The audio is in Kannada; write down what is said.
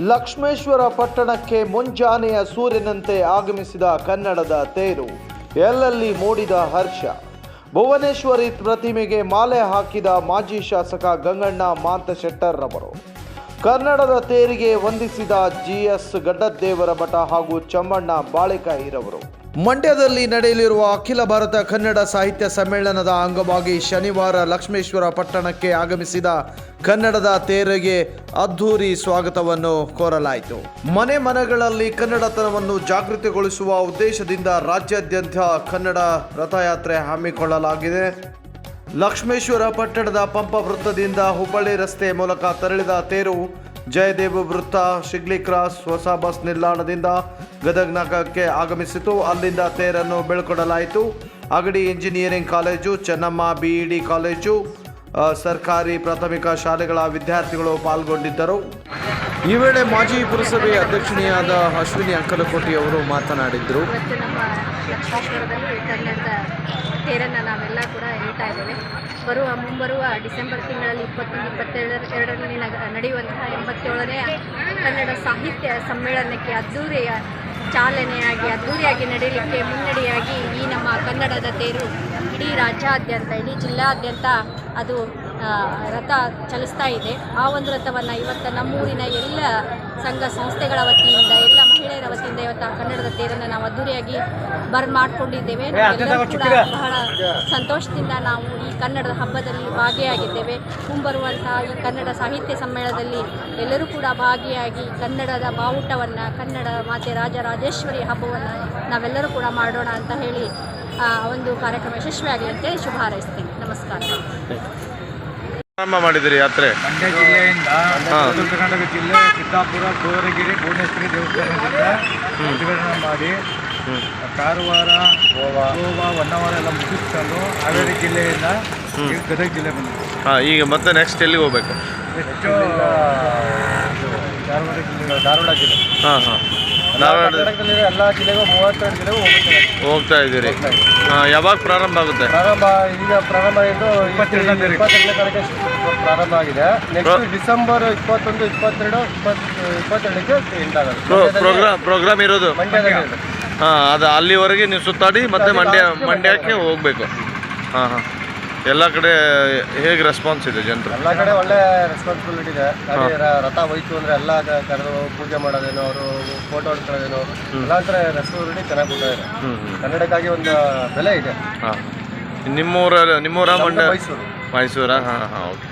ಲಕ್ಷ್ಮೇಶ್ವರ ಪಟ್ಟಣಕ್ಕೆ ಮುಂಜಾನೆಯ ಸೂರ್ಯನಂತೆ ಆಗಮಿಸಿದ ಕನ್ನಡದ ತೇರು. ಎಲ್ಲಲ್ಲಿ ಮೂಡಿದ ಹರ್ಷ. ಭುವನೇಶ್ವರಿ ಪ್ರತಿಮೆಗೆ ಮಾಲೆ ಹಾಕಿದ ಮಾಜಿ ಶಾಸಕ ಗಂಗಣ್ಣ ಮಾಂತಶೆಟ್ಟರ್ ರವರು ಕನ್ನಡದ ತೇರಿಗೆ ವಂದಿಸಿದ ಜಿಎಸ್ ಗಡ್ಡದ್ದೇವರ ಮಠ ಹಾಗೂ ಚಮ್ಮಣ್ಣ ಬಾಳೆಕಾಯಿರವರು. ಮಂಡ್ಯದಲ್ಲಿ ನಡೆಯಲಿರುವ ಅಖಿಲ ಭಾರತ ಕನ್ನಡ ಸಾಹಿತ್ಯ ಸಮ್ಮೇಳನದ ಅಂಗವಾಗಿ ಶನಿವಾರ ಲಕ್ಷ್ಮೇಶ್ವರ ಪಟ್ಟಣಕ್ಕೆ ಆಗಮಿಸಿದ ಕನ್ನಡದ ತೇರಿಗೆ ಅದ್ಧೂರಿ ಸ್ವಾಗತವನ್ನು ಕೋರಲಾಯಿತು. ಮನೆ ಮನೆಗಳಲ್ಲಿ ಕನ್ನಡತನವನ್ನು ಜಾಗೃತಿಗೊಳಿಸುವ ಉದ್ದೇಶದಿಂದ ರಾಜ್ಯಾದ್ಯಂತ ಕನ್ನಡ ರಥಯಾತ್ರೆ ಹಮ್ಮಿಕೊಳ್ಳಲಾಗಿದೆ. ಲಕ್ಷ್ಮೇಶ್ವರ ಪಟ್ಟಣದ ಪಂಪ ವೃತ್ತದಿಂದ ಹುಬ್ಬಳ್ಳಿ ರಸ್ತೆ ಮೂಲಕ ತೆರಳಿದ ತೇರು ಜಯದೇವ ವೃತ್ತ ಶಿಗ್ಲಿ ಕ್ರಾಸ್ ಹೊಸ ಬಸ್ ನಿಲ್ದಾಣದಿಂದ ಗದಗ್ ನಗರಕ್ಕೆ ಆಗಮಿಸಿತು. ಅಲ್ಲಿಂದ ತೇರನ್ನು ಬೀಳ್ಕೊಡಲಾಯಿತು. Angadi engineering college, Chennamma BEd college ಸರ್ಕಾರಿ ಪ್ರಾಥಮಿಕ ಶಾಲೆಗಳ ವಿದ್ಯಾರ್ಥಿಗಳು ಪಾಲ್ಗೊಂಡಿದ್ದರು. ಈ ವೇಳೆ ಮಾಜಿ ಪುರಸಭೆ ಅಧ್ಯಕ್ಷಿಣಿಯಾದ ಅಶ್ವಿನಿ ಅಂಕಲಕೋಟಿ ಅವರು ಮಾತನಾಡಿದರು. ತೇರನ್ನು ನಾವೆಲ್ಲ ಕೂಡ ಬರುವ ಮುಂಬರುವ ಡಿಸೆಂಬರ್ ತಿಂಗಳಲ್ಲಿ ಇಪ್ಪತ್ತೊಂದು ಇಪ್ಪತ್ತೆರಡರ, ಎರಡರಲ್ಲಿ ನಡೆಯುವಂತಹ ಎಂಬತ್ತೇಳನೇ ಕನ್ನಡ ಸಾಹಿತ್ಯ ಸಮ್ಮೇಳನಕ್ಕೆ ಅದ್ದೂರಿಯ ಚಾಲನೆಯಾಗಿ, ಅದ್ದೂರಿಯಾಗಿ ನಡೆಯಲಿಕ್ಕೆ ಮುನ್ನಡೆಯಾಗಿ ಈ ನಮ್ಮ ಕನ್ನಡದ ತೇರು ಇಡೀ ರಾಜ್ಯಾದ್ಯಂತ, ಇಡೀ ಜಿಲ್ಲಾದ್ಯಂತ ಅದು ರಥ ಚಲಿಸ್ತಾ ಇದೆ. ಆ ಒಂದು ರಥವನ್ನು ಇವತ್ತು ನಮ್ಮೂರಿನ ಎಲ್ಲ ಸಂಘ ಸಂಸ್ಥೆಗಳ ವತಿಯಿಂದ, ಎಲ್ಲ ಮಹಿಳೆಯರ ವತಿಯಿಂದ ಇವತ್ತು ಆ ಕನ್ನಡದ ತೇರನ್ನು ನಾವು ಅದ್ದೂರಿಯಾಗಿ ಬರ್ ಮಾಡಿಕೊಂಡಿದ್ದೇವೆ. ಕೂಡ ಬಹಳ ಸಂತೋಷದಿಂದ ನಾವು ಈ ಕನ್ನಡದ ಹಬ್ಬದಲ್ಲಿ ಭಾಗಿಯಾಗಿದ್ದೇವೆ. ಮುಂಬರುವಂತಹ ಈ ಕನ್ನಡ ಸಾಹಿತ್ಯ ಸಮ್ಮೇಳನದಲ್ಲಿ ಎಲ್ಲರೂ ಕೂಡ ಭಾಗಿಯಾಗಿ ಕನ್ನಡದ ಬಾವುಟವನ್ನು ಕನ್ನಡ ಮಾತೆ ರಾಜರಾಜೇಶ್ವರಿ ಹಬ್ಬವನ್ನು ನಾವೆಲ್ಲರೂ ಕೂಡ ಮಾಡೋಣ ಅಂತ ಹೇಳಿ ಒಂದು ಕಾರ್ಯಕ್ರಮ ಯಶಸ್ವಿಯಾಗಲಿ ಅಂತೇಳಿ ಶುಭ ಹಾರೈಸ್ತೀನಿ. ನಮಸ್ಕಾರ. ಪ್ರಾರಂಭ ಮಾಡಿದಿರಿ ಯಾತ್ರೆ? ಮಂಡ್ಯ ಜಿಲ್ಲೆಯಿಂದ. ಉತ್ತರ ಕರ್ನಾಟಕ ಜಿಲ್ಲೆ ಸಿದ್ದಾಪುರ ಕೋರಗಿರಿ ಭುವನೇಶ್ವರಿ ದೇವಸ್ಥಾನದಿಂದ ಉದ್ಘಾಟನೆ ಮಾಡಿ. ಕಾರವಾರ ಗೋವಾ. ಗೋವಾ ಹೊನ್ನಾವರ ಎಲ್ಲ ಮುಗಿಸ್ಕೊಂಡು ಹಾವೇರಿ ಜಿಲ್ಲೆಯಿಂದ ಈಗ ಗದಗ ಜಿಲ್ಲೆ ಬಂದಿದೆ ಹಾಂ ಈಗ ಮತ್ತೆ ನೆಕ್ಸ್ಟ್ ಎಲ್ಲಿಗೆ ಹೋಗ್ಬೇಕು? ಹೆಚ್ಚು ಧಾರವಾಡ ಜಿಲ್ಲೆ ಧಾರವಾಡ ಜಿಲ್ಲೆ. ಹಾಂ ಹಾಂ. ಧಾರವಾಡ ಕರ್ನಾಟಕದಲ್ಲಿರೋ ಎಲ್ಲ ಜಿಲ್ಲೆಗೂ ಮೂವತ್ತೆರಡು ಜಿಲ್ಲೆಗೂ ಹೋಗ್ತಾರೆ ಹೋಗ್ತಾ ಇದ್ದೀರಿ. ಹಾಂ ಯಾವಾಗ ಪ್ರಾರಂಭ ಆಗುತ್ತೆ? ಪ್ರಾರಂಭ ಈಗ ಪ್ರಾರಂಭ ಆಗಿದ್ದು ಇಪ್ಪತ್ತೆರಡನೇ ತಾರೀಕು. ಪ್ರಾರಂಭ ಆಗಿದೆ. ನೆಕ್ಸ್ಟ್ ಡಿಸೆಂಬರ್ ಇಪ್ಪತ್ತೊಂದು ಇಪ್ಪತ್ತೆರಡು ಇಪ್ಪತ್ತು ಇಪ್ಪತ್ತೆರಡಕ್ಕೆ ಎಂಡ್ ಆಗುತ್ತೆ. ಪ್ರೋಗ್ರಾಮ್ ಪ್ರೋಗ್ರಾಮ್ ಇರೋದು? ಮಂಡ್ಯದಲ್ಲಿ ಹಾಂ ಅದು ಅಲ್ಲಿವರೆಗೆ ನೀವು ಸುತ್ತಾಡಿ ಮತ್ತೆ ಮಂಡ್ಯ ಮಂಡ್ಯಕ್ಕೆ ಹೋಗಬೇಕು. ಹಾಂ ಹಾಂ. ಎಲ್ಲ ಕಡೆ ಹೇಗೆ ರೆಸ್ಪಾನ್ಸ್ ಇದೆ ಜನರು? ಎಲ್ಲ ಕಡೆ ಒಳ್ಳೆ ರೆಸ್ಪಾನ್ಸಿಬಿಲಿಟಿ ಇದೆ. ರ- ರಥ ಹೋಯ್ತು ಅಂದ್ರೆ ಎಲ್ಲ ಕ- ಕರೆದು ಪೂಜೆ ಮಾಡೋದೇನೋ ಅವರು ಫೋಟೋ ಹೊಡ್ಕೊಳ್ಳೋದೇನೋ ಎಲ್ಲ ಕಡೆ ರೆಸ್ಪಾನ್ಸಿಬಿಲಿಟಿ ಚೆನ್ನಾಗಿ ಹ್ಞೂ ಹ್ಞೂ ಕನ್ನಡಕ್ಕಾಗಿ ಒಂದು ಬೆಲೆ ಇದೆ. ಹಾಂ. ನಿಮ್ಮೂರ ನಿಮ್ಮೂರ ಮಂಡ್ಯ ಮೈಸೂರು. ಮೈಸೂರಾ? ಹಾಂ ಹಾಂ ಓಕೆ